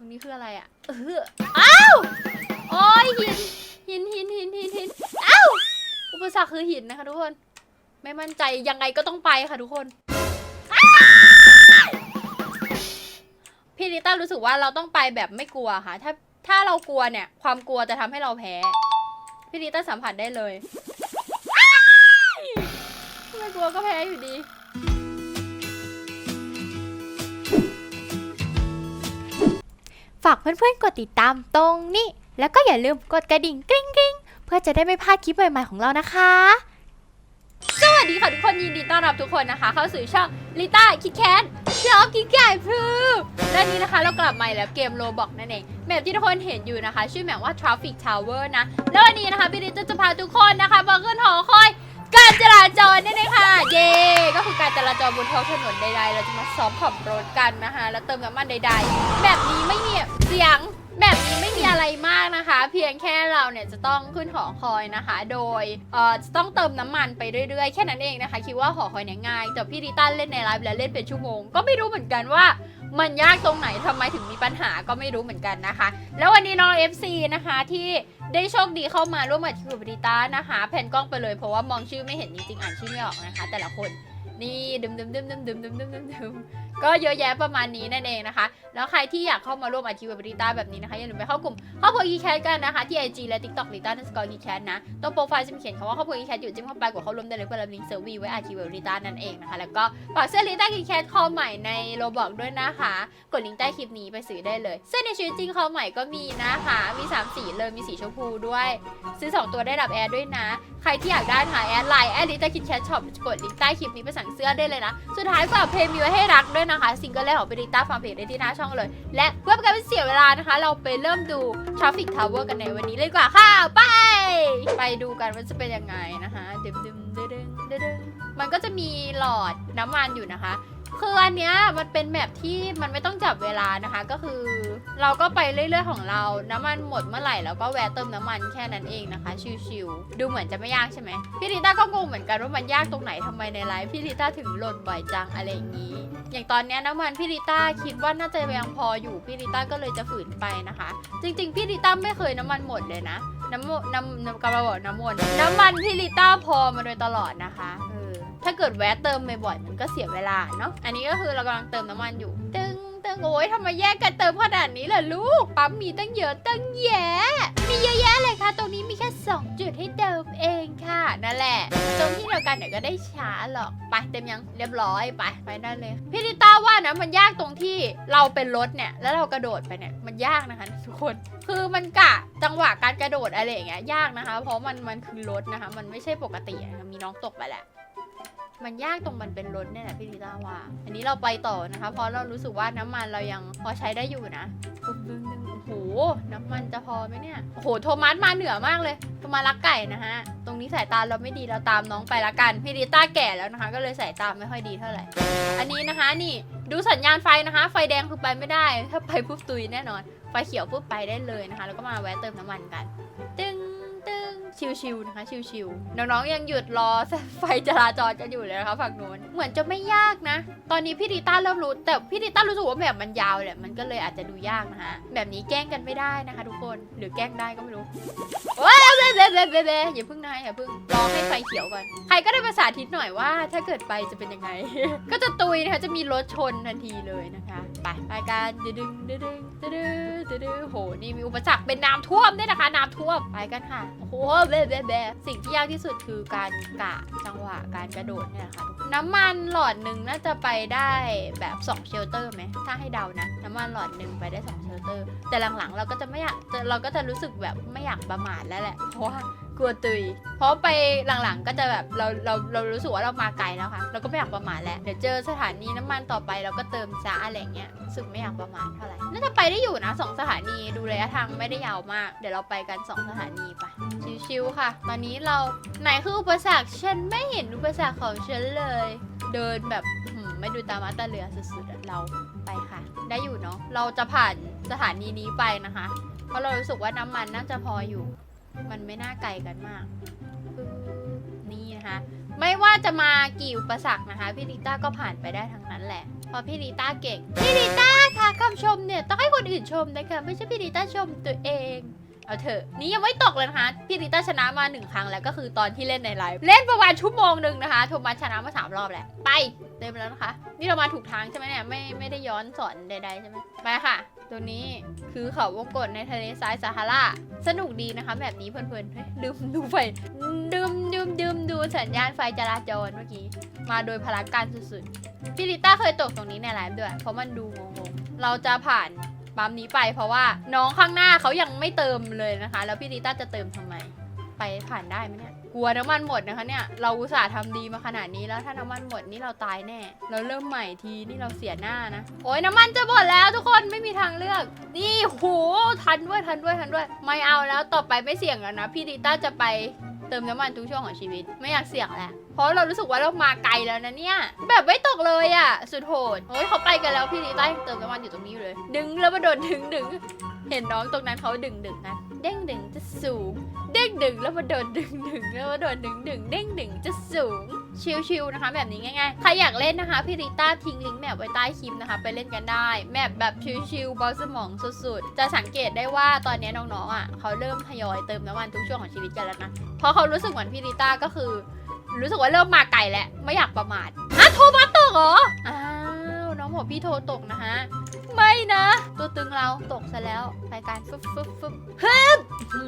ตรงนี้คืออะไรอะเอออ้าวโอ้ยหินหินหินหินหินหินอ้าวอุปสรรคคือหินนะคะทุกคน ไม่มั่นใจยังไงก็ต้องไปค่ะทุกคน พี่ลิต้ารู้สึกว่าเราต้องไปแบบไม่กลัวค่ะ ถ้าถ้าเรากลัวเนี่ย ความกลัวจะทำให้เราแพ้ พี่ลิต้าสัมผัสได้เลยอ้ายไม่กลัวก็แพ้อยู่ดีากเพื่อนๆกดติดตามตรงนี้ แล้วก็อย่าลืมกดกระดิ่งกริ๊งกริ๊งเพื่อจะได้ไม่พลาดคลิปใหม่ๆของเรานะคะ สวัสดีค่ะทุกคนยินดีต้อนรับทุกคนนะคะ เข้าสู่ช่องลิต้าคิดแคนชอบกินไก่พลูและนี้นะคะเรากลับมาอีกแล้วเกมโลบอกนั่นเองแมปที่ทุกคนเห็นอยู่นะคะ ชื่อแมปว่า Traffic Tower นะ แล้ววันนี้นะคะพี่ลิต้าจะพาทุกคนนะคะมาขึ้นหอคอยการจราจรนั่นเองค่ะ จรบนท้องถนนใดๆ เราจะมาซ้อมขับรถกันนะคะแล้วเติมน้ำมันใดๆ แบบนี้ไม่มีเสียงแบบนี้ไม่มีอะไรมากนะคะ เพียงแค่เราเนี่ยจะต้องขึ้นหอคอยนะคะ โดยเอ่อจะต้องเติมน้ำมันไปเรื่อยๆ แค่นั้นเองนะคะ คิดว่าหอคอยเนี่ยง่าย แต่พี่ริต้าเล่นในไลฟ์แล้วเล่นเป็นชั่วโมง ก็ไม่รู้เหมือนกันว่ามันยากตรงไหนทำไมถึงมีปัญหาก็ไม่รู้เหมือนกันนะคะ แล้ววันนี้น้อง FC นะคะที่ได้โชคดีเข้ามาร่วมกับคิวบิต้านะคะแผ่นกล้องไปเลยเพราะว่ามองชื่อไม่เห็นจริงๆอ่านชื่อไม่ออกนะคะ แต่ละคน นี่ดึมดึมดึมดึมดึมดึมดึมดึมดึม ก็เยอะแยะประมาณนี้นั่นเองนะคะ แล้วใครที่อยากเข้ามาร่วมอาชีพบริต้าแบบนี้นะคะอย่าลืมไปเข้ากลุ่มครอบครัวอีแคทกันนะคะ ที่ IG และ TikTok ลิต้านัสกอร์อีแคทนะตรงโปรไฟล์จะมีเขียนคำว่าครอบครัวอีแคทอยู่จิ้มเข้าไปกดเข้าร่วมได้เลยเพื่อรับลิงก์เซอร์วีไว้อาชีพบริต้านั่นเองนะคะแล้วก็ฝากเสื้อลิต้าอีแคทคอใหม่ในโรบอกด้วยนะคะ กดลิงก์ใต้คลิปนี้ไปซื้อได้เลย เสื้อในชีวิตจริงคอใหม่ก็มีนะคะมี3สีเลยมีสีชมพูด้วย ซื้อ 2 ตัวได้รับแอร์ด้วยนะ ใครที่อยากได้ถ่าแอร์ไลน์แอร์ลิต้าคิดแคทช็อปกดลิงก์ใต้คลิปนี้ไปสั่งเสื้อได้เลยนะสุดท้ายฝากเพลงมีไว้ให้รักด้วยนะคะซิงเกิลแรกของเบริต้าฟังเพลงได้ที่หน้าช่องเลย และเพื่อเป็นการไม่เสียเวลานะคะ เราไปเริ่มดู Traffic Tower กันในวันนี้เลยดีกว่าค่ะ ไป ไปดูกันว่าจะเป็นยังไงนะคะเดิมเดิมเดิมเดิมมันก็จะมีหลอดน้ำมันอยู่นะคะ คืออันเนี้ยมันเป็นแมปที่มันไม่ต้องจับเวลานะคะก็คือ เราก็ไปเรื่อยๆของเรา น้ำมันหมดเมื่อไหร่เราก็แวะเติมน้ำมันแค่นั้นเองนะคะ ชิวๆดูเหมือนจะไม่ยากใช่ไหมพี่ริต้าก็งงเหมือนกันว่ามันยากตรงไหนทำไมในไลฟ์พี่ริต้าถึงหล่นบ่อยจังอะไรอย่างนี้ อย่างตอนนี้น้ำมันพี่ริต้าคิดว่าน่าจะยังพออยู่พี่ริต้าก็เลยจะฝืนไปนะคะ จริง ๆ พี่ริต้าไม่เคยน้ำมันหมดเลยนะน้ำมน้ำน้ำกระบอกน้ำมันน้ำมันพี่ริต้าพอมาโดยตลอดนะคะถ้าเกิดแวะเติมบ่อยๆมันก็เสียเวลาเนาะอันนี้ก็คือเรากำลังเติมน้ำมันอยู่ตึง ตึงโอ้ยทำไมแยกกันเติมขนาดนี้ล่ะลูก ปั๊มมีตั้งเยอะตั้งแยะ มีเยอะแยะเลยค่ะ ตรงนี้มีแค่ 2 จุดให้เติมเองค่ะนั่นแหละ ตรงที่เดียวกันเดี๋ยวก็ได้ช้าหรอก ไปเต็มยังเรียบร้อยไปไปได้เลย พี่ลิต้าว่านะมันยากตรงที่เราเป็นรถเนี่ยแล้วเรากระโดดไปเนี่ยมันยากนะคะทุกคน คือมันกะจังหวะการกระโดดอะไรอย่างเงี้ยยากนะคะ เพราะมันมันคือรถนะคะ มันไม่ใช่ปกติอะมีน้องตกไปแหละ มันยากตรงมันเป็นรถเนี่ยแหละพี่ลิต้าว่า อันนี้เราไปต่อนะคะ เพราะเรารู้สึกว่าน้ำมันเรายังพอใช้ได้อยู่นะปึ๊บนึงโอ้โห น้ำมันจะพอไหมเนี่ย โอ้โห โทมัสมาเหนือมากเลย โทมัสรักไก่นะฮะ ตรงนี้สายตาเราไม่ดี เราตามน้องไปละกัน พี่ลิต้าแก่แล้วนะคะ ก็เลยสายตาไม่ค่อยดีเท่าไหร่ อันนี้นะคะนี่ ดูสัญญาณไฟนะคะ ไฟแดงคือไปไม่ได้ ถ้าไปปุ๊บตุยแน่นอน ไฟเขียวปุ๊บไปได้เลยนะคะ แล้วก็มาแวะเติมน้ำมันกัน ชิวๆนะคะ ชิวๆน้องๆยังหยุดรอไฟจราจรกันอยู่เลยนะคะฝั่งนู้นเหมือนจะไม่ยากนะ ตอนนี้พี่ดิต้าเริ่มรู้ แต่พี่ดิต้ารู้สึกว่าแบบมันยาวแหละมันก็เลยอาจจะดูยากนะคะแบบนี้แกล้งกันไม่ได้นะคะ ทุกคนหรือแกล้งได้ก็ไม่รู้โอ้ยเบ๊ะเบ๊ะเบ๊ะเบ๊ะอย่าเพิ่งนะอย่าเพิ่งรอให้ไฟเขียวก่อนใครก็ได้ภาษาทิศหน่อยว่า ถ้าเกิดไปจะเป็นยังไง ก็จะตุยนะคะจะมีรถชนทันทีเลยนะคะไปไปกันดึดึงดึดึงดึดึงดดึงโหนี่มีอุปสรรคเป็นน้ำท่วมด้วยนะคะน้ำท่วมไปกันค่ะโอ้โหเบ๊ะเบ๊ะเบ๊ะสิ่งที่ยากที่สุดคือการกะจังหวะการกระโดดเนี่ยนะคะน้ำมันหลอดหนึ่งน่าจะไปได้แบบ2เชลเตอร์ไหมถ้าให้เดานะ น้ำมันหลอดหนึ่งไปได้2เชลเตอร์ แต่หลังๆ เราก็จะไม่อยากเราก็จะรู้สึกแบบไม่อยากประมาทแล้วแหละ เพราะว่ากลัวตุย เพราะไปหลังๆก็จะแบบเราเราเรารู้สึกว่าเรามาไกลแล้วค่ะ เราก็ไม่อยากประมาทแล้ว เดี๋ยวเจอสถานีน้ำมันต่อไปเราก็เติมจ้าอะไรเงี้ยรู้สึกไม่อยากประมาทเท่าไหร่ น่าจะไปได้อยู่นะสองสถานีดูระยะทางไม่ได้ยาวมาก เดี๋ยวเราไปกันสองสถานีไป ชิวๆค่ะ ตอนนี้เราไหนคืออุปสรรคฉันไม่เห็นอุปสรรคของฉันเลย เดินแบบหืมไม่ดูตามาตาเรือสุดๆอะเราไปค่ะ ได้อยู่เนาะเราจะผ่านสถานีนี้ไปนะคะ เพราะเรารู้สึกว่าน้ำมันน่าจะพออยู่ มันไม่น่าไกลกันมากนี่นะคะไม่ว่าจะมากี่อุปสรรคนะคะพี่ลิต้าก็ผ่านไปได้ทั้งนั้นแหละเพราะพี่ลิต้าเก่งพี่ลิต้าค่ะคำชมเนี่ยต้องให้คนอื่นชมนะคะไม่ใช่พี่ลิต้าชมตัวเอง เอาเถอะนี่ยังไม่ตกเลยนะคะพี่ลิต้าชนะมาหนึ่งครั้งแล้วก็คือตอนที่เล่นในไลฟ์เล่นประมาณชั่วโมงหนึ่งนะคะโทมัสชนะมาสามรอบแหละไปเต็มแล้วนะคะ นี่เรามาถูกทางใช่ไหมเนี่ยไม่ไม่ได้ย้อนสอนใดๆใช่ไหมไปค่ะ ตัวนี้คือเขาวงกตในทะเลทรายซาฮาราสนุกดีนะคะแบบนี้เพลินๆเฮ้ยลืมดูไฟลืมลืมลืมดูสัญญาณไฟจราจรเมื่อกี้มาโดยพลังการสุดๆพี่ลิต้าเคยตกตรงนี้ในไลฟ์ด้วย เพราะมันดูงงๆเราจะผ่าน ปั๊มนี้ไปเพราะว่าน้องข้างหน้าเขายังไม่เติมเลยนะคะ แล้วพี่ลิต้าจะเติมทำไม ไปผ่านได้ไหมเนี่ยกลัวน้ำมันหมดนะคะเนี่ยเราอุตส่าห์ทำดีมาขนาดนี้แล้วถ้าน้ำมันหมดนี่เราตายแน่ เราเริ่มใหม่ทีนี่เราเสียหน้านะ โอ้ยน้ำมันจะหมดแล้วทุกคนไม่มีทางเลือก นี่โหทันด้วยทันด้วยทันด้วย ไม่เอาแล้วต่อไปไม่เสี่ยงแล้วนะพี่ดิต้าจะไป เติมน้ำมันทุกช่วงของชีวิตไม่อยากเสี่ยงแล้วเพราะเรารู้สึกว่าเรามาไกลแล้วนะเนี่ย แบบไม่ตกเลยอะ่ะ สุดโหดโอ้ยเขาไปกันแล้วพี่ลิต้ายังเติมน้ำมันอยู่ตรงนี้อยู่เลย ดึงแล้วมาโดนดึงดึงเห็นน้องตรงนั้นเขาดึงดึงกันเด้งดึงจะสูง เด้งดึงแล้วมาโดนดึงดึงแล้วมาโดนดึงดึงเด้งดึงจะสูง ชิลๆนะคะแบบนี้ง่ายๆ ใครอยากเล่นนะคะพี่ริต้าทิ้งลิงก์แมปไว้ใต้คลิปนะคะ ไปเล่นกันได้ แมปแบบชิลๆเบาสมองสุดๆ จะสังเกตได้ว่าตอนนี้น้องๆอะเขาเริ่มทยอยเติมน้ำมันทุกช่วงของชีวิตกันแล้วนะ เพราะเขารู้สึกเหมือนพี่ริต้าก็คือ รู้สึกว่าเริ่มมาไกลแล้วไม่อยากประมาทฮะโทรมาตกเหรออ้าวน้องบอกพี่โทรตกนะฮะไม่นะ ตัวตึงเราตกซะแล้วไปการฟึบฟึบฟึบฮึบหื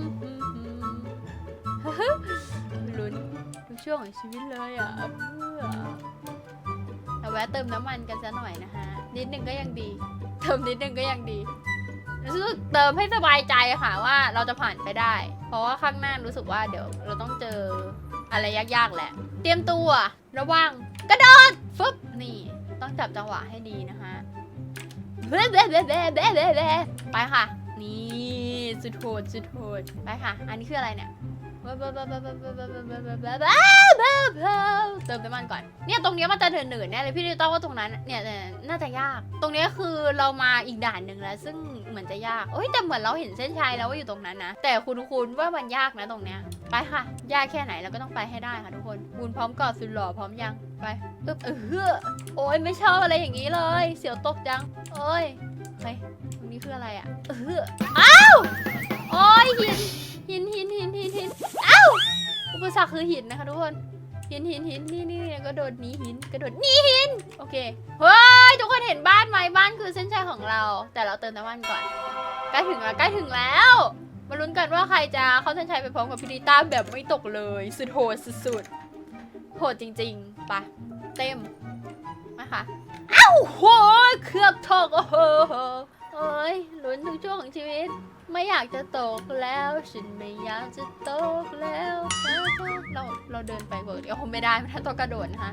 มหืมหืมฮึบลุ้น ทุกช่วงของชีวิตเลยอะเพื่อเราแวะเติมน้ำมันกันซะหน่อยนะคะนิดนึงก็ยังดี เติมนิดนึงก็ยังดีรู้สึกเติมให้สบายใจค่ะว่าเราจะผ่านไปได้ เพราะว่าข้างหน้ารู้สึกว่าเดี๋ยวเราต้องเจออะไรยากๆแหละ เตรียมตัว ระวังกระโดดฟึบนี่ ต้องจับจังหวะให้ดีนะคะเบ้เบ้เบ้เบ้เบ้เบ้เบ้ไปค่ะ นี่สุดโหดสุดโหดไปค่ะ อันนี้คืออะไรเนี่ย เติมน้ำมันก่อน เนี่ยตรงนี้มันจะเหนื่อยแน่เลยพี่ดิต้องว่าตรงนั้น เนี่ยน่าจะยาก ตรงนี้คือเรามาอีกด่านหนึ่งแล้ว ซึ่งเหมือนจะยากเอ้ยแต่เหมือนเราเห็นเส้นชัยแล้วว่าอยู่ตรงนั้นนะ แต่คุณๆว่ามันยากนะตรงเนี้ย ไปค่ะ ยากแค่ไหนเราก็ต้องไปให้ได้ค่ะทุกคนบุญพร้อมกอดสุดหล่อพร้อมยังไปอึบอโอ้ยไม่ชอบอะไรอย่างนี้เลย เสียวตกจังเอ้ยเฮ้ยตรงนี้คืออะไรอะเอออ้าวโอ้ยหิน หินหินหินหินหินอ้าวอุปสรรคคือหินนะคะทุกคนหินหินหินนี่นี่นี่กระโดดหนีหินกระโดดหนีหินโอเคเฮ้ยทุกคนเห็นบ้านไหมบ้านคือเส้นชัยของเรา แต่เราเติมน้ำมันก่อนใกล้ถึงแล้วใกล้ถึงแล้ว มาลุ้นกันว่าใครจะเข้าเส้นชัยไปพร้อมกับพิริต้าแบบไม่ตกเลยสุดโหดสุดๆโหดจริงๆปะเต็มมาค่ะอ้าวโหเครือบทอกโอ้โหโอ้ยลุ้นทุกช่วงของชีวิต ไม่อยากจะตกแล้ว ฉันไม่อยากจะตกแล้วเราเราเดินไปเบิร์ดเดี๋ยวคงไม่ได้ถ้าต้องกระโดดนะคะ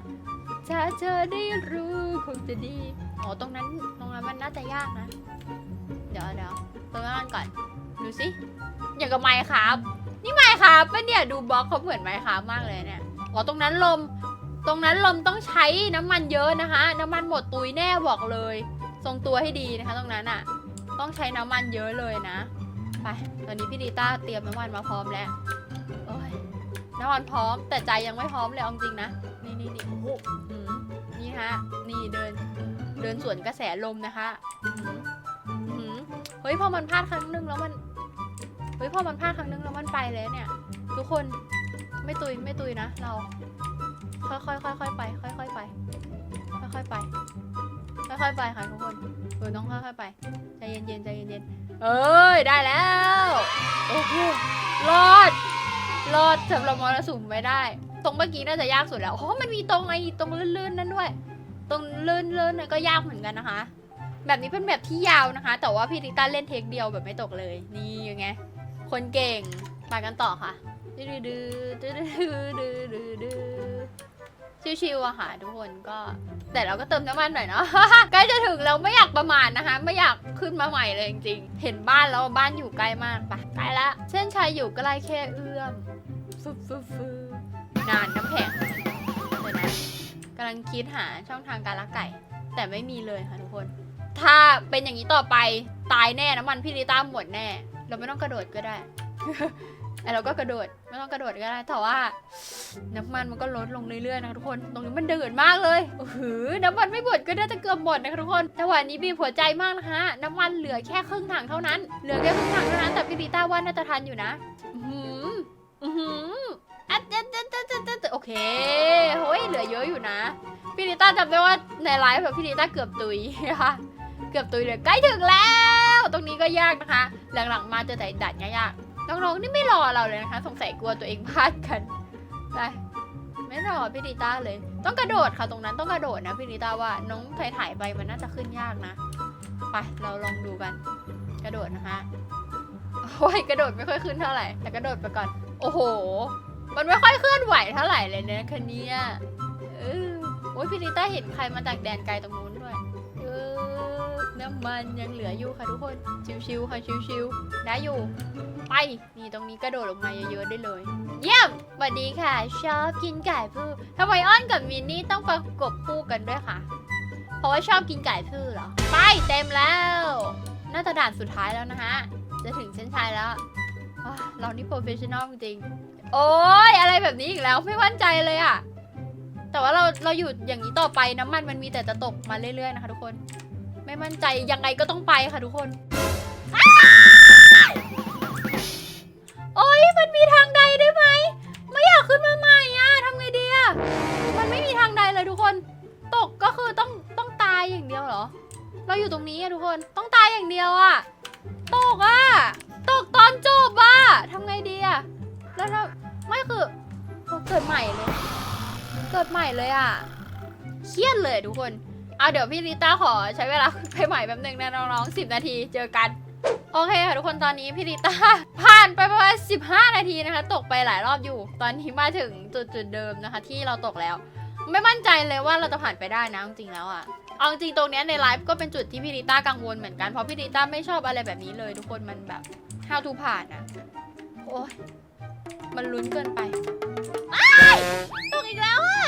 ถ้าเธอได้รู้คงจะดีอ๋อตรงนั้นตรงนั้นมันน่าจะยากนะ เดี๋ยวเดี๋ยวตรงนั้นก่อนดูสิอย่างกับไมค์ครับ นี่ไมค์ครับปะเนี่ยดูบล็อกเขาเหมือนไมค์ครับมากเลยเนี่ยอ๋อตรงนั้นลม ตรงนั้นลมต้องใช้น้ำมันเยอะนะคะ น้ำมันหมดตุยแน่บอกเลย ทรงตัวให้ดีนะคะ ตรงนั้นอะ ต้องใช้น้ำมันเยอะเลยนะ ตอนนี้พี่ดีต้าเตรียมน้ำมันมาพร้อมแล้วโอ้ยน้ำมันพร้อม แต่ใจยังไม่พร้อมเลยเอาจริงนะ นี่นี่นี่โอ้โหอืมนี่ฮะ นี่เดิน เดินสวนกระแสลมนะคะอืมอืมเฮ้ยพอมันพลาดครั้งหนึงแล้วมัน เฮ้ยพอมันพลาดครั้งหนึงแล้วมันไปเลยเนี่ย ทุกคน ไม่ตุยไม่ตุยนะ เรา ค่อยๆค่อยๆไป ค่อยๆไป ค่อยๆไป ค่อยๆไปค่ะทุกคนเออต้องค่อยๆไปใจ เย็นๆใจเย็นๆเอ้ยได้แล้วโอเครอดรอดสำหรับมรสุมไม่ได้ ตรงเมื่อกี้น่าจะยากสุดแล้วเพราะมันมีตรงไอ้ตรงลื่นๆนั่นด้วย ตรงลื่นๆนั่นก็ยากเหมือนกันนะคะ แบบนี้เป็นแบบที่ยาวนะคะ แต่ว่าพี่ริต้าเล่นเทคเดียวแบบไม่ตกเลย นี่ยังไงคนเก่งไปกันต่อค่ะดื้อดื้อดื้อดื้อดื้อดื้อ ชิวๆอะค่ะทุกคนก็ แต่เราก็เติมน้ำมันหน่อยเนาะ ใกล้จะถึงแล้วไม่อยากประมาทนะคะ ไม่อยากขึ้นมาใหม่เลยจริงๆ เห็นบ้านแล้วบ้านอยู่ใกล้มากปะใกล้ละเส้นชัยอยู่ใกล้แค่เอื้อมฟึบฟึบฟึบนานน้ำแข็งเดี๋ยวนะกำลังคิดหาช่องทางการลักไก่ แต่ไม่มีเลยค่ะทุกคน ถ้าเป็นอย่างนี้ต่อไปตายแน่น้ำมันพี่ลิต้าหมดแน่ เราไม่ต้องกระโดดก็ได้ ไอเราก็กระโดดไม่ต้องกระโดดก็ได้แต่ว่า น้ำมันมันก็ลดลงเรื่อยๆนะทุกคน ตรงนี้มันเดือดมากเลยโอ้โหน้ำมันไม่หมดก็น่าจะเกือบหมดนะคะทุกคนแต่วันนี้บีหัวใจมากนะคะน้ำมันเหลือแค่ครึ่งถังเท่านั้น เหลือแค่ครึ่งถังเท่านั้นแต่พี่ลิต้าว่าน่าจะทันอยู่นะอือหืออือหืออะเจ๊เจ๊เจ๊เจ๊เจ๊โอเคโอ้ยเหลือเยอะอยู่นะพี่ลิต้าจำได้ว่าในไลฟ์แบบพี่ลิต้าเกือบตุยนะคะเกือบตุยเลยใกล้ถึงแล้ว ตรงนี้ก็ยากนะคะ หลังๆมาเจอแต่ดัดยากๆ น้องๆนี่ไม่รอเราเลยนะคะ สงสัยกลัวตัวเองพลาดกันไปไม่รอพี่ลิต้าเลย ต้องกระโดดค่ะตรงนั้นต้องกระโดดนะพี่ลิต้าว่าน้องถ่ายถ่ายไปมันน่าจะขึ้นยากนะไปเราลองดูกัน กระโดดนะคะโอ้ยกระโดดไม่ค่อยขึ้นเท่าไหร่แต่กระโดดไปก่อน โอ้โห มันไม่ค่อยเคลื่อนไหวเท่าไหร่เลยเนี่ยคันนี้เออโอ้ยพี่ลิต้าเห็นใครมาจากแดนไกลตรงนู้น น้ำมันยังเหลืออยู่ค่ะทุกคน ชิวๆค่ะชิวๆได้อยู่ ไป นี่ตรงนี้กระโดดลงมาเยอะๆได้เลย เยี่ยมสวัสดีค่ะ ชอบกินไก่พืชทำไมอ้อนกับมินนี่ต้องประกบคู่กันด้วยค่ะ เพราะว่าชอบกินไก่พืชเหรอ ไปเต็มแล้ว น่าจะด่านสุดท้ายแล้วนะฮะ จะถึงเส้นชัยแล้ว เรานี่โปรเฟชชั่นอลจริงๆโอ้ยอะไรแบบนี้อีกแล้วไม่มั่นใจเลยอะแต่ว่าเราเราอยู่อย่างนี้ต่อไปน้ำมันมันมีแต่จะตกมาเรื่อยๆนะคะทุกคน ไม่มั่นใจยังไงก็ต้องไปค่ะทุกคนโอ้ยมันมีทางใดได้ไหมไม่อยากขึ้นมาใหม่อะทำไงดีอะมันไม่มีทางใดเลยทุกคน ตกก็คือต้องต้องตายอย่างเดียวเหรอ เราอยู่ตรงนี้อะทุกคนต้องตายอย่างเดียวอะตกอะตกตอนจบอะทำไงดีอะแล้วเราไม่คือเกิดใหม่เลย เกิดใหม่เลยอะเครียดเลยทุกคน เอาเดี๋ยวพี่ลิต้าขอใช้เวลาไปใหม่แป๊บหนึ่งนะน้องๆ10 นาทีเจอกัน โอเคค่ะทุกคนตอนนี้พี่ลิต้าผ่านไปประมาณ15 นาทีนะคะ ตกไปหลายรอบอยู่ ตอนนี้มาถึงจุดจุดเดิมนะคะ ที่เราตกแล้ว ไม่มั่นใจเลยว่าเราจะผ่านไปได้นะจริงแล้วอะเอาจริงตรงนี้ในไลฟ์ก็เป็นจุดที่พี่ลิต้ากังวลเหมือนกันเพราะพี่ลิต้าไม่ชอบอะไรแบบนี้เลยทุกคนมันแบบ how to ผ่านอะโอ้ยมันลุ้นเกินไปอ้ตกอีกแล้วอะ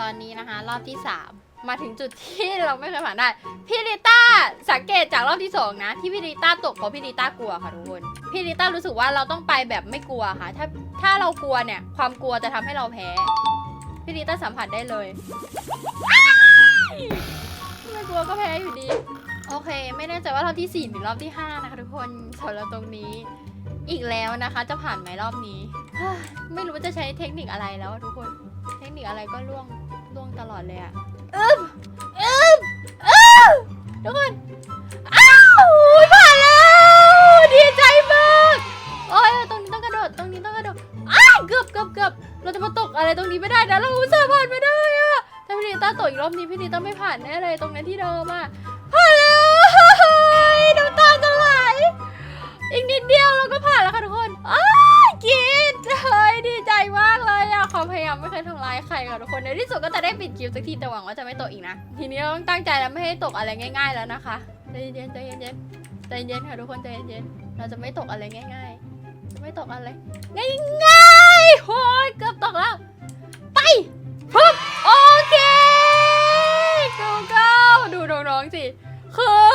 ตอนนี้นะคะ รอบที่ 3 มาถึงจุดที่เราไม่เคยผ่านได้ พี่ลิต้าสังเกตจากรอบที่สองนะ ที่พี่ลิต้าตกเพราะพี่ลิต้ากลัวค่ะทุกคน พี่ลิต้ารู้สึกว่าเราต้องไปแบบไม่กลัวค่ะ ถ้าถ้าเรากลัวเนี่ย ความกลัวจะทำให้เราแพ้ พี่ลิต้าสัมผัสได้เลยไม่กลัวก็แพ้อยู่ดี โอเค ไม่แน่ใจว่ารอบที่ 4 หรือรอบที่ 5 นะคะทุกคนสำหรับตรงนี้ อีกแล้วนะคะ จะผ่านไหมรอบนี้ ไม่รู้ว่าจะใช้เทคนิคอะไรแล้วทุกคน เทคนิคอะไรก็ล่วงล่วงตลอดเลยอะ อึ๊บอึ๊บอึบทุกคน อ้าวผ่านแล้ว ดีใจมากโอ้ยตรงนี้ต้องกระโดด ตรงนี้ต้องกระโดด อ้าวเกือบเกือบเกือบเราจะมาตกอะไรตรงนี้ไม่ได้นะ เราอุตส่าห์ผ่านไม่ได้อะถ้าพี่ดีต้าตกอีกรอบนี้พี่ดีต้าไม่ผ่านแน่เลยตรงนั้นที่เดิมอะ ยามไม่เคยทำร้ายใครค่ะทุกคนในที่สุดก็จะได้ปิดคลิปสักทีแต่หวังว่าจะไม่ตกอีกนะ ทีนี้เราต้องตั้งใจแล้วไม่ให้ตกอะไรง่าย ๆแล้วนะคะใจเย็นใจเย็นใจเย็นค่ะทุกคนใจเย็นๆเราจะไม่ตกอะไรง่ายๆไม่ตกอะไรง่ายๆโอ้ยเกือบตกแล้วไปปึ๊บโอเค go go ดูน้องๆสิคือ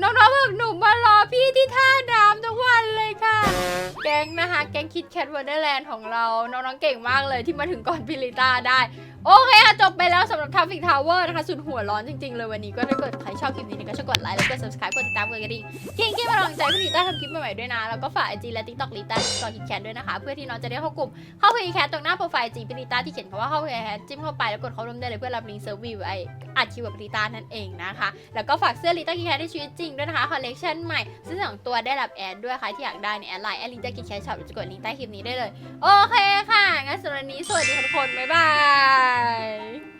น้องๆพวกหนูมารอพี่ที่ท่าน้ำทุกวันเลยค่ะ แก๊งนะคะ แก๊งคิดแคทวอร์เดอร์แลนด์ของเรา น้องๆเก่งมากเลยที่มาถึงก่อนพิลิต้าได้ โอเคค่ะจบไปแล้วสำหรับทาฟิกทาวเวอร์นะคะ สุดหัวร้อนจริงๆเลยวันนี้ก็ถ้าเกิดใครชอบคลิปนี้ก็ช่วยกดไลค์แล้วก็ subscribe กดติดตามกดกระดิ่งกิ้งกิ้งมาลองใจพี่ลิต้าทำคลิปใหม่ๆด้วยนะ แล้วก็ฝากไอจีและ TikTok ลิต้าต่อคิดแคทด้วยนะคะ เพื่อที่น้องจะได้เข้ากลุ่มเข้าคุยแคทตรงหน้าโปรไฟล์จีพิลิต้าที่เขียนคำว่าเข้าคุยแคทจิ้มเข้าไปแล้วกดเข้าร่วมได้เลยเพื่อรับลิงก์เซอร์วิวไอ อัดคิวกับพิลิต้านั่นเองนะคะ แล้วก็ฝากเสื้อลิต้ากินแคทในชีวิตจริงด้วยนะคะคอลเลคชันใหม่ซึ่งสองตัวได้รับแอดด้วยค่ะที่อยากได้เนี่ยแอดไลน์แอดลิต้ากินแคทช็อปจะกดลิงก์ใต้คลิปนี้ได้เลย โอเคค่ะงั้นสำหรับวันนี้สวัสดีทุกคนบ๊ายบาย